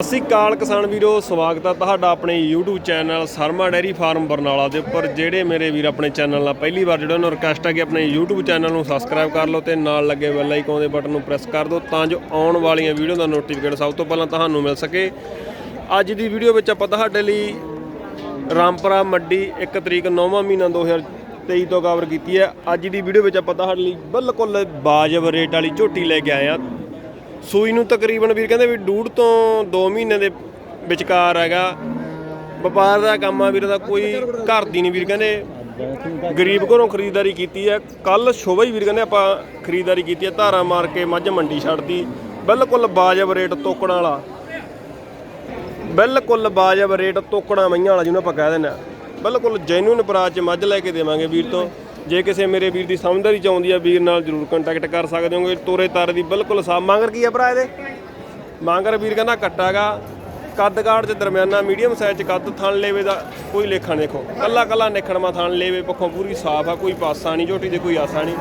ਸਤਿ ਸ਼੍ਰੀ ਅਕਾਲ ਕਿਸਾਨ ਵੀਰੋ, ਸਵਾਗਤ ਹੈ ਤੁਹਾਡਾ ਆਪਣੇ YouTube channel Sharma dairy farm Barnala ਦੇ ਉੱਪਰ, ਜਿਹੜੇ ਮੇਰੇ ਵੀਰ ਆਪਣੇ ਚੈਨਲ ਨਾਲ ਪਹਿਲੀ ਵਾਰ ਜੁੜੇ ਉਹਨਾਂ ਨੂੰ ਰਿਕਵੈਸਟ ਹੈ ਕਿ ਆਪਣੇ YouTube ਚੈਨਲ ਨੂੰ ਸਬਸਕ੍ਰਾਈਬ ਕਰ ਲਓ ਤੇ ਨਾਲ ਲੱਗੇ ਬੈਲ ਆਈਕਨ ਦੇ ਬਟਨ ਨੂੰ ਪ੍ਰੈਸ ਕਰ ਦਿਓ ਤਾਂ ਜੋ ਆਉਣ ਵਾਲੀਆਂ ਵੀਡੀਓ ਦਾ ਨੋਟੀਫਿਕੇਸ਼ਨ ਸਭ ਤੋਂ ਪਹਿਲਾਂ ਤੁਹਾਨੂੰ ਮਿਲ ਸਕੇ। ਅੱਜ ਦੀ ਵੀਡੀਓ ਵਿੱਚ ਆਪਾਂ ਤੁਹਾਡੇ ਲਈ ਰਾਮਪੁਰਾ ਮੰਡੀ 1 ਤਰੀਕ 9ਵਾਂ ਮਹੀਨਾ 2023 ਤੋਂ ਕਵਰ ਕੀਤੀ ਹੈ। ਅੱਜ ਦੀ ਵੀਡੀਓ ਵਿੱਚ ਆਪਾਂ ਤੁਹਾਡੇ ਲਈ ਬਿਲਕੁਲ ਬਾਜਬ ਰੇਟ ਵਾਲੀ ਝੋਟੀ ਲੈ ਕੇ ਆਏ ਆ ਸੂਈ ਨੂੰ ਤਕਰੀਬਨ ਵੀਰ ਕਹਿੰਦੇ ਵੀ ਡੂਢ ਤੋਂ 2 ਮਹੀਨੇ ਦੇ ਵਿਚਕਾਰ ਹੈਗਾ। ਵਪਾਰ ਦਾ ਕੰਮ ਆ ਵੀਰ ਦਾ, ਕੋਈ ਘਰ ਦੀ ਨਹੀਂ ਵੀਰ ਕਹਿੰਦੇ। ਗਰੀਬ ਘਰੋਂ ਖਰੀਦਦਾਰੀ ਕੀਤੀ ਹੈ। ਕੱਲ ਸ਼ੋਭਾ ਹੀ ਵੀਰ ਕਹਿੰਦੇ ਆਪਾਂ ਖਰੀਦਦਾਰੀ ਕੀਤੀ ਹੈ, ਧਾਰਾ ਮਾਰ ਕੇ ਮੱਝ ਮੰਡੀ ਛੱਡਦੀ ਬਿਲਕੁਲ ਬਾਜਬ ਰੇਟ ਤੋਕਣ ਵਾਲਾ। ਬਿਲਕੁਲ ਬਾਜਬ ਰੇਟ ਤੋਕਣਾ ਮਈਆਂ ਵਾਲਾ ਜਿਹਨੂੰ ਆਪਾਂ ਕਹਿ ਦਿੰਦੇ ਆ ਬਿਲਕੁਲ ਜੈਨੂਨ ਪ੍ਰਾਈਸ 'ਚ ਮੱਝ ਲੈ ਕੇ ਦੇਵਾਂਗੇ ਵੀਰ ਤੋਂ। ਜੇ ਕਿਸੇ ਮੇਰੇ ਵੀਰ ਦੀ ਸਮਝਦਾਰੀ ਚ ਆਉਂਦੀ ਆ ਵੀਰ ਨਾਲ ਜਰੂਰ ਕੰਟੈਕਟ ਕਰ ਸਕਦੇ ਹੋਗੇ। ਤੋਰੇ ਤਾਰੇ ਦੀ ਬਿਲਕੁਲ ਸਾਫ਼ ਮੰਗਰ ਕੀ ਆ ਭਰਾ ਇਹਦੇ? ਮੰਗਰ ਵੀਰ ਕਹਿੰਦਾ ਕੱਟਾਗਾ ਕੱਦ ਕਾੜ ਚ ਦਰਮਿਆਨਾ ਮੀਡੀਅਮ ਸਾਈਜ਼ ਚ ਕੱਦ ਥਣ ਲੇਵੇ ਦਾ ਕੋਈ ਲੇਖਾ ਦੇਖੋ। ਕੱਲਾ ਕੱਲਾ ਨਿਖੜਮਾ ਥਣ ਲੇਵੇ ਪੱਖੋਂ ਪੂਰੀ ਸਾਫ਼ ਆ ਕੋਈ ਪਾਸਾ ਨਹੀਂ ਝੋਟੀ ਦੇ ਕੋਈ ਆਸਾ ਨਹੀਂ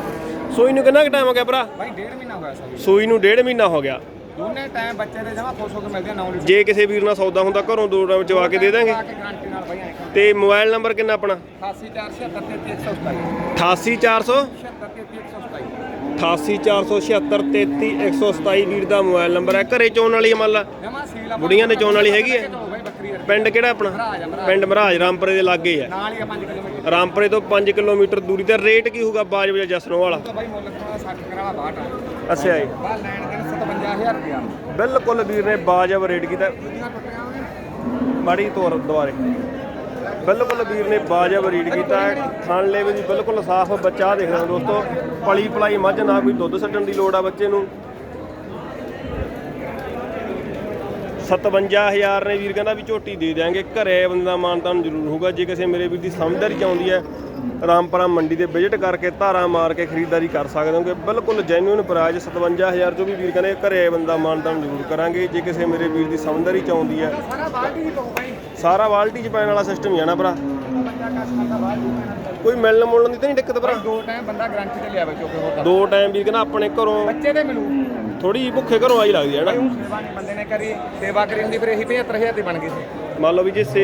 ਸੂਈ ਨੂੰ ਕਿੰਨਾ ਕੁ ਟਾਈਮ ਹੋ ਗਿਆ ਭਰਾ? ਭਾਈ ਡੇਢ ਮਹੀਨਾ ਹੋਇਆ ਸਭ ਸੂਈ ਨੂੰ ਡੇਢ ਮਹੀਨਾ ਹੋ ਗਿਆ। ਦੋਨੇ ਟਾਈਮ ਬੱਚੇ ਦੇ ਜਮਾ ਖੁਸ਼ ਹੋ ਕੇ ਮਿਲਦੇ ਆ 9 ਲੀਟਰ। ਜੇ ਕਿਸੇ ਵੀਰ ਨਾਲ ਸੌਦਾ ਹੁੰਦਾ ਘਰੋਂ ਦੋ ਟਾਈਮ ਚਵਾ ਕੇ ਦੇ ਦਾਂਗੇ। ਆ ਕੇ ਗਾਰੰਟੀ ਨਾਲ ਭਾਈ ਆਏਗਾ ਤੇ ਮੋਬਾਈਲ ਨੰਬਰ ਕਿੰਨਾ ਆਪਣਾ? 88477 88400 127 88476 ਵੀਰ ਦਾ ਮੋਬਾਈਲ ਨੰਬਰ ਹੈ। ਘਰੇ ਚੋਣ ਵਾਲੀ ਮੰਨ ਲਾ। ਬੁੜੀਆਂ ਦੇ ਚੋਣ ਵਾਲੀ ਹੈਗੀ ਹੈ। ਪਿੰਡ ਕਿਹੜਾ ਆਪਣਾ? ਪਿੰਡ ਮਹਾਰਾਜ ਰਾਮਪੁਰੇ ਦੇ ਲਾਗੇ ਹੀ ਨਾਲ ਹੀ ਆ 5 ਕਿਲੋਮੀਟਰ। ਰਾਮਪੁਰੇ ਤੋਂ 5 ਕਿਲੋਮੀਟਰ ਦੂਰੀ ਤੇ। ਰੇਟ ਕੀ ਹੋਊਗਾ ਬਾਜਵਜਾ ਜਸਨੋ ਵਾਲਾ? ਤਾਂ ਭਾਈ ਮੁੱਲ ਕਰਾਉਣਾ 60 ਕਰਾਵਾ 62 ਆ। ਅੱਛਾ ਜੀ। ਲੈਣ 57000 ਰੁਪਇਆ। ਬਿਲਕੁਲ ਵੀਰ ਨੇ ਬਾਜਬ ਰੇਟ ਕੀਤਾ। ਮਾੜੀ ਤੋਰ ਦੁਆਰੇ ਬਿਲਕੁਲ ਵੀਰ ਨੇ ਬਾਜਬ ਰੇਟ ਕੀਤਾ। ਥਣ ਲੈਵੇ ਦੀ ਬਿਲਕੁਲ ਸਾਫ਼ ਬੱਚਾ ਦੇਖ ਰਹੇ ਦੋਸਤੋ। ਪਲੀ ਪਲਾਈ ਮੱਝ ਨਾ ਕੋਈ ਦੁੱਧ ਛੱਡਣ ਦੀ ਲੋੜ ਆ ਬੱਚੇ ਨੂੰ। 57000 ਨੇ ਵੀਰ ਕਹਿੰਦਾ ਵੀ ਝੋਟੀ ਦੇ ਦਿਆਂਗੇ। ਘਰੇ ਬੰਦੇ ਦਾ ਮਾਨਤਾਨ ਜ਼ਰੂਰ ਹੋਊਗਾ। ਜੇ ਕਿਸੇ ਮੇਰੇ ਵੀਰ ਦੀ ਸਮਝਦਾਰੀ ਚ ਆਉਂਦੀ ਹੈ ਰਾਮਪੁਰਾ ਮੰਡੀ ਦੇ ਵਿਜ਼ਿਟ ਕਰਕੇ ਧਾਰਾ ਮਾਰ ਕੇ ਖਰੀਦਦਾਰੀ ਕਰ ਸਕਦੇ ਹੋਗੇ ਬਿਲਕੁਲ ਜੈਨੂਇਨ ਪ੍ਰਾਈਸ 57000 ਚੋਂ ਵੀ ਵੀਰ ਕਹਿੰਦੇ ਘਰੇ ਬੰਦਾ ਮਾਨਤਾਨ ਜ਼ਰੂਰ ਕਰਾਂਗੇ। ਜੇ ਕਿਸੇ ਮੇਰੇ ਵੀਰ ਦੀ ਸਮਝਦਾਰੀ ਚ ਆਉਂਦੀ ਹੈ। ਸਾਰਾ ਬਾਲਟੀ ਹੀ ਚ ਪੈਣ ਵਾਲਾ ਸਿਸਟਮ ਹੀ ਆ ਨਾ ਭਰਾ। ਕਾ ਕੋਈ ਮਿਲਣ ਮੁਲਣ ਦੀ ਤਾਂ ਨਹੀਂ ਦਿੱਕਤ ਭਰਾ। ਦੋ ਟਾਈਮ ਬੰਦਾ ਗਾਰੰਟੀ ਤੇ ਲਿਆ ਵੇ ਚੋਕੇ ਹੋਰ ਦੋ ਟਾਈਮ ਵੀ ਕਹਿੰਦਾ ਆਪਣੇ ਘਰੋਂ ਬੱਚੇ ਦੇ ਮਿਲੂ। ਥੋੜੀ ਭੁੱਖੇ ਘਰੋਂ ਆਈ ਲੱਗਦੀ ਹੈ ਨਾ। ਬੰਦੇ ਨੇ ਕਰੀ ਸੇਵਾ ਕਰੀ ਹੁੰਦੀ ਫਿਰ ਇਹੀ 75000 ਦੀ ਬਣ ਗਈ ਸੀ। ਮੰਨ ਲਓ ਵੀ ਜੇ ਸੇ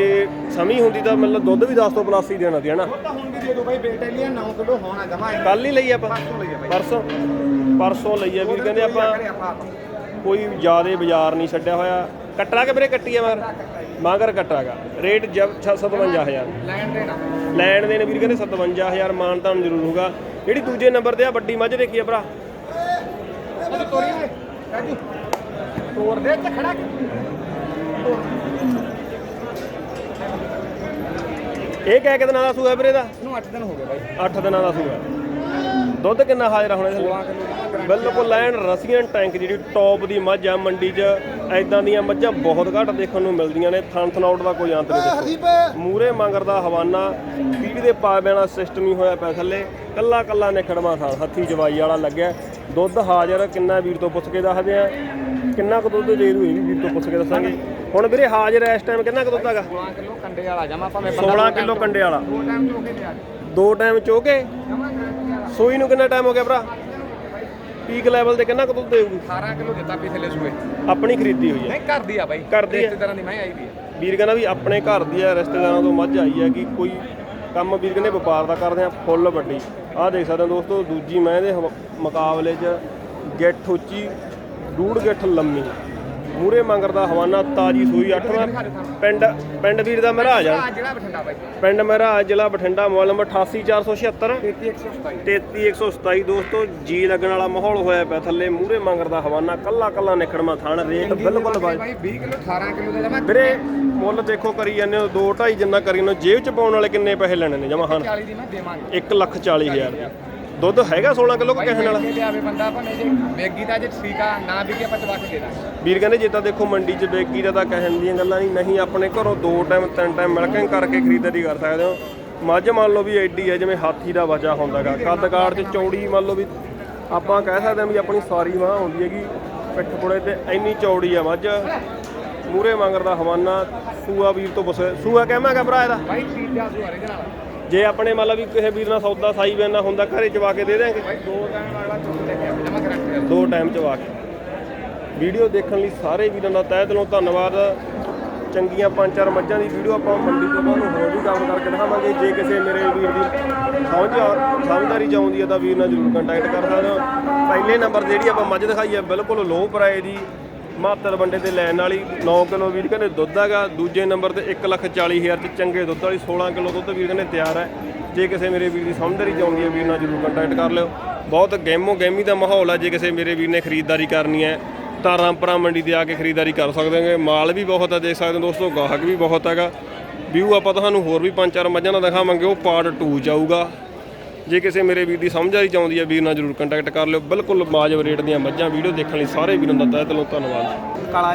ਸਮੀ ਹੁੰਦੀ ਤਾਂ ਮਤਲਬ ਦੁੱਧ ਵੀ 10 ਤੋਂ ਪਲੱਸ ਹੀ ਦੇਣਾ ਸੀ ਹਨਾ? ਉਹ ਤਾਂ ਹੁਣ ਵੀ ਦੇ ਦੋ ਬਾਈ ਬੇਟੇ ਲਈ 9 ਕਿਲੋ ਹੋਣਾ ਜਮਾ ਕੱਲ ਹੀ ਲਈ ਆਪਾਂ। ਪਰਸੋਂ ਲਈ ਆ ਬਾਈ। ਪਰਸੋਂ। ਪਰਸੋਂ ਲਈ ਆ ਵੀਰ ਕਹਿੰਦੇ ਆਪਾਂ ਕੋਈ ਜ਼ਿਆਦੇ ਬਾਜ਼ਾਰ ਨਹੀਂ ਛੱਡਿਆ ਹੋਇਆ। ਕੱਟੜਾ ਕਿ ਵੀਰੇ ਕੱਟੀ ਆ ਮਗਰ? ਮਗਰ ਕੱਟਾਗਾ ਰੇਟ ਜਬ 57000 ਲੈਣ ਦੇਣਾ। ਲੈਣ ਦੇ ਨੇ ਵੀਰ ਕਹਿੰਦੇ 57000 ਮਾਨਤਾਨ ਜ਼ਰੂਰ ਹੋਊਗਾ। ਜਿਹੜੀ ਦੂਜੇ ਨੰਬਰ ਤੇ ਆ ਵੱਡੀ ਮੱਝ ਦੇਖੀ ਆ ਭਰਾ। ਤੋਰੀ ਦੇ ਤੇ? ਖੜਾ ਇਹ ਕਹਿ ਕੇ ਦਿਨਾਂ ਦਾ ਸੂਆ ਵੀਰੇ ਦਾ ਇਹਨੂੰ 8 ਦਿਨ ਹੋ ਗਏ ਬਾਈ। 8 ਦਿਨਾਂ ਦਾ ਸੂਆ। ਦੁੱਧ ਕਿੰਨਾ ਹਾਜ਼ਰ ਹੋਣਾ ਇਹਦੇ 16 ਕਿਲੋ ਜਮਾ ਗਰੰਟੀ ਬਿਲਕੁਲ ਲੈਣ ਰਸੀਅਨ ਟੈਂਕ ਜਿਹੜੀ ਟੌਪ ਦੀ ਮੱਝ ਆ ਮੰਡੀ 'ਚ ਐਦਾਂ ਦੀਆਂ ਮੱਝਾਂ ਬਹੁਤ ਘੱਟ ਦੇਖਣ ਨੂੰ ਮਿਲਦੀਆਂ ਨੇ ਥਣ ਥਨੌਟ ਦਾ ਕੋਈ ਅੰਤ ਨਹੀਂ ਮੂਰੇ ਮੰਗਰ ਦਾ ਹਵਾਨਾ ਪੀੜੀ ਦੇ ਪਾ ਬੈਣਾ ਸਿਸਟਮ ਹੀ ਹੋਇਆ ਪਿਆ ਥੱਲੇ। ਕੱਲਾ ਕੱਲਾ ਨਿਖੜਵਾ ਥਾਂ ਹੱਥੀ ਜਵਾਈ ਵਾਲਾ ਲੱਗਿਆ। ਦੁੱਧ ਹਾਜ਼ਰ ਕਿੰਨਾ ਵੀਰ ਤੋਂ ਪੁੱਛ ਕੇ ਦੱਸਦੇ ਆ? ਕਿੰਨਾ ਕੁ ਦੁੱਧ ਦੇ ਦੂ ਇਹ ਵੀ ਵੀਰ ਤੋਂ ਪੁੱਛ ਕੇ ਦੱਸਾਂਗੇ? ਹੁਣ ਵੀਰੇ ਹਾਜ਼ਰ ਇਸ ਟਾਈਮ ਕਿੰਨਾ ਕੁ ਦੁੱਧ ਹੈਗਾ? 16 ਕਿਲੋ ਕੰਡੇ ਵਾਲਾ ਜਮਾ ਭਾਵੇਂ 16 ਕਿਲੋ ਕੰਡੇ ਵਾਲਾ। ਦੋ ਟਾਈਮ ਚੋ ਕੇ ਲਿਆ ਦੋ ਟਾਈਮ ਚੋਕੇ ਜਮਾ ਗਰੰਟੀ ਵਾਲਾ। ਸੂਈ ਨੂੰ ਕਿੰਨਾ ਟਾਈਮ ਹੋ ਗਿਆ ਭਰਾ? ਪੀਕ ਲੈਵਲ ਤੇ ਕਿੰਨਾ ਕੁ ਦੁੱਧ ਦੇਊਗੀ? 18 ਕਿਲੋ ਦਿੱਤਾ ਪਿਛਲੇ ਸੂਏ। ਆਪਣੀ ਖਰੀਦੀ ਹੋਈ ਹੈ। ਨਹੀਂ ਘਰ ਦੀ ਆ ਬਾਈ। ਘਰ ਦੀ? ਰਿਸ਼ਤੇਦਾਰਾਂ ਦੀ ਮੈਂ ਆਈ ਦੀ ਵੀਰ ਕਹਿੰਦਾ ਵੀ ਆਪਣੇ ਘਰ ਦੀ ਆ ਰਿਸ਼ਤੇਦਾਰਾਂ ਤੋਂ ਮੱਝ ਆਈ ਹੈ ਕਿ ਕੋਈ ਕੰਮ ਵੀਰ ਕਹਿੰਦੇ ਵਪਾਰ ਦਾ ਕਰਦੇ ਆ ਫੁੱਲ ਵੱਡੀ। ਆਹ ਦੇਖ ਸਕਦੇ ਹੋ ਦੋਸਤੋ ਦੂਜੀ ਮੈਂ ਦੇ ਮੁਕਾਬਲੇ 'ਚ ਗਿੱਠ ਉੱਚੀ ਡੂੜ ਗਿੱਠ ਲੰਮੀ। ਮੂਰੇ ਮੰਗਰ ਦਾ ਹਵਾਨਾ ਤਾਜੀ ਸੂਈ ਅੱਠਵਾਂ ਪਿੰਡ ਪਿੰਡ ਵੀਰ ਦਾ ਮਹਾਰਾਜ ਆ। ਆ ਜਿਹੜਾ ਬਠਿੰਡਾ ਬਾਈ। ਪਿੰਡ ਮਹਾਰਾਜ ਜ਼ਿਲ੍ਹਾ ਬਠਿੰਡਾ ਮੋਬਾਈਲ ਨੰਬਰ 88476 33127 33127 ਦੋਸਤੋ ਜੀ ਲੱਗਣ ਵਾਲਾ ਮਾਹੌਲ ਹੋਇਆ ਪਿਆ ਥੱਲੇ। ਮੂਰੇ ਮੰਗਰ ਦਾ ਹਵਾਨਾ ਕੱਲਾ ਕੱਲਾ ਨਿਖੜਮਾ ਥਾਣ ਰੇਟ ਬਿਲਕੁਲ ਬਾਈ 20 ਕਿਲੋ 18 ਕਿਲੋ ਦਾ ਜਮਾ ਵੀਰੇ ਮੁੱਲ ਦੇਖੋ ਕਰੀ ਜਾਂਦੇ ਹੋ 2 2.5 ਜਿੰਨਾ ਕਰੀ ਜਾਂਦੇ ਜੇਬ ਚ ਪਾਉਣ ਵਾਲੇ ਕਿੰਨੇ ਪੈਸੇ ਲੈਣੇ ਨੇ? ਜਮਾ ਹਨ 40 ਦੀ ਮੈਂ ਦੇਵਾਂਗੇ। 1 ਲੱਖ 40 ਹਜ਼ਾਰ। ਦੁੱਧ ਹੈਗਾ 16 ਕਿਲੋ ਕਿ ਕਹਿਣ ਵਾਲਾ ਕੇ ਲਿਆਵੇ ਬੰਦਾ ਭਾਵੇਂ ਜੇ ਵੇਗੀ ਦਾ ਜੇ ਠੀਕ ਆ ਨਾ ਵੀ ਕੇ ਆਪਾਂ ਚਵਾ ਕੇ ਦੇ ਦਾਂਗੇ। ਵੀਰ ਕਹਿੰਦੇ ਜੇ ਤਾਂ ਦੇਖੋ ਮੰਡੀ 'ਚ ਬੇਕੀ ਦਾ ਤਾਂ ਕਹਿਣ ਦੀਆਂ ਗੱਲਾਂ ਨਹੀਂ ਨਹੀਂ ਆਪਣੇ ਘਰੋਂ ਦੋ ਟਾਈਮ ਤਿੰਨ ਟਾਈਮ ਮਿਲਕਿੰਗ ਕਰਕੇ ਖਰੀਦਦਾਰੀ ਕਰ ਸਕਦੇ ਹੋ। ਮੱਝ ਮੰਨ ਲਓ ਵੀ ਐਡੀ ਹੈ ਜਿਵੇਂ ਹਾਥੀ ਦਾ ਬੱਚਾ ਹੁੰਦਾਗਾ। ਕੱਦ ਕਾਠ 'ਚ ਚੌੜੀ ਮੰਨ ਲਓ ਵੀ ਆਪਾਂ ਕਹਿ ਸਕਦੇ ਹਾਂ ਵੀ ਆਪਣੀ ਸਾਰੀ ਮਾਂ ਹੁੰਦੀ ਹੈਗੀ ਪਿੱਠ ਪੁੜੇ ਤੇ ਇੰਨੀ ਚੌੜੀ ਆ ਮੱਝ। ਮੂਰੇ ਮੰਗਰ ਦਾ ਹਵਾਨਾ ਸੂਆ ਵੀਰ ਤੋਂ ਬਸ ਸੂਆ ਕਹਿਮਾ ਕਾ ਭਰਾ ਇਹਦਾ? ਬਾਈ ਤੀਜਾ ਸੁਹਾਰੇ ਦੇ ਨਾਲ ਜੇ ਆਪਣੇ ਮੰਨ ਲਾ ਵੀ ਕਿਸੇ ਵੀਰ ਨਾਲ ਸੌਦਾ ਸਾਈ ਬੈਨਾ ਹੁੰਦਾ ਘਰੇ ਚਵਾ ਕੇ ਦੇ ਦੇਾਂਗੇ ਦੋ ਟਾਈਮ ਅਗਲਾ ਚੁੱਕ ਲੈ ਕੇ ਆਵੇ ਜਮਾ ਗਰੰਟੀ ਦੋ ਟਾਈਮ ਚਵਾ ਕੇ। ਵੀਡੀਓ ਦੇਖਣ ਲਈ ਸਾਰੇ ਵੀਰਾਂ ਦਾ ਤਹਿ ਦਿਲੋਂ ਧੰਨਵਾਦ। ਚੰਗੀਆਂ ਪੰਜ ਚਾਰ ਮੱਝਾਂ ਦੀ ਵੀਡੀਓ ਆਪਾਂ ਮੰਡੀ ਤੋਂ ਤੁਹਾਨੂੰ ਹੋਰ ਵੀ ਕਵਰ ਕਰਕੇ ਦਿਖਾਵਾਂਗੇ। ਜੇ ਕਿਸੇ ਮੇਰੇ ਵੀਰ ਦੀ ਸਮਝ ਆ- ਸਮਝਦਾਰੀ ਚ ਆਉਂਦੀ ਹੈ ਤਾਂ ਵੀਰ ਨਾਲ ਜ਼ਰੂਰ ਕੰਟੈਕਟ ਕਰ ਸਕਦੇ ਪਹਿਲੇ ਨੰਬਰ ਜਿਹੜੀ ਆਪਾਂ ਮੱਝ ਦਿਖਾਈ ਹੈ ਬਿਲਕੁਲ ਲੋ ਪ੍ਰਾਈਸ ਦੀ। 72 ਵੰਡੇ ਤੇ ਲੈਣ ਵਾਲੀ 9 ਕਿਲੋ ਵੀਰ ਕਹਿੰਦੇ ਦੁੱਧ ਹੈਗਾ, ਦੂਜੇ ਨੰਬਰ ਤੇ 140000 ਚ ਚੰਗੇ ਦੁੱਧ ਵਾਲੀ 16 ਕਿਲੋ ਦੁੱਧ ਵੀਰ ਕਹਿੰਦੇ ਤਿਆਰ ਹੈ। ਜੇ ਕਿਸੇ ਮੇਰੇ ਵੀਰ ਦੀ ਸਮਝਦਾਰੀ ਚ ਆਉਂਦੀ ਹੈ, ਵੀਰ ਨਾਲ ਜ਼ਰੂਰ ਕੰਟੈਕਟ ਕਰ ਲਿਓ। ਬਹੁਤ ਗੈਮੋ ਗੈਮੀ ਦਾ ਮਾਹੌਲ ਹੈ, ਜੇ ਕਿਸੇ ਮੇਰੇ ਵੀਰ ਨੇ ਖਰੀਦਦਾਰੀ ਕਰਨੀ ਹੈ ਤਾਂ ਰਾਮਪੁਰਾ ਮੰਡੀ ਤੇ ਆ ਕੇ ਖਰੀਦਦਾਰੀ ਕਰ ਸਕਦੇ ਹੋਗੇ। ਮਾਲ ਵੀ ਬਹੁਤ ਹੈ, ਦੇਖ ਸਕਦੇ ਹੋ ਦੋਸਤੋ, ਗਾਹਕ ਵੀ ਬਹੁਤ ਹੈਗਾ। ਵਿਊ ਆਪਾਂ ਤੁਹਾਨੂੰ ਹੋਰ ਵੀ ਪੰਜ ਚਾਰ ਮੱਝਾਂ ਦਾ ਦਿਖਾਵਾਂਗੇ, ਉਹ ਪਾਰਟ 2 ਚ ਆਊਗਾ ਜੇ ਕਿਸੇ ਮੇਰੇ ਵੀਰ ਦੀ ਸਮਝ ਆਈ ਚਾਹੁੰਦੀ ਹੈ, ਵੀਰ ਨਾਲ ਜ਼ਰੂਰ ਕੰਟੈਕਟ ਕਰ ਲਿਓ। ਬਿਲਕੁਲ ਮਾਜਬ ਰੇਟ ਦੀਆਂ ਮੱਝਾਂ, ਵੀਡੀਓ ਦੇਖਣ ਲਈ ਸਾਰੇ ਵੀਰਾਂ ਦਾ ਤਹਿ ਦਿਲੋਂ ਧੰਨਵਾਦ। ਕਾਲਾ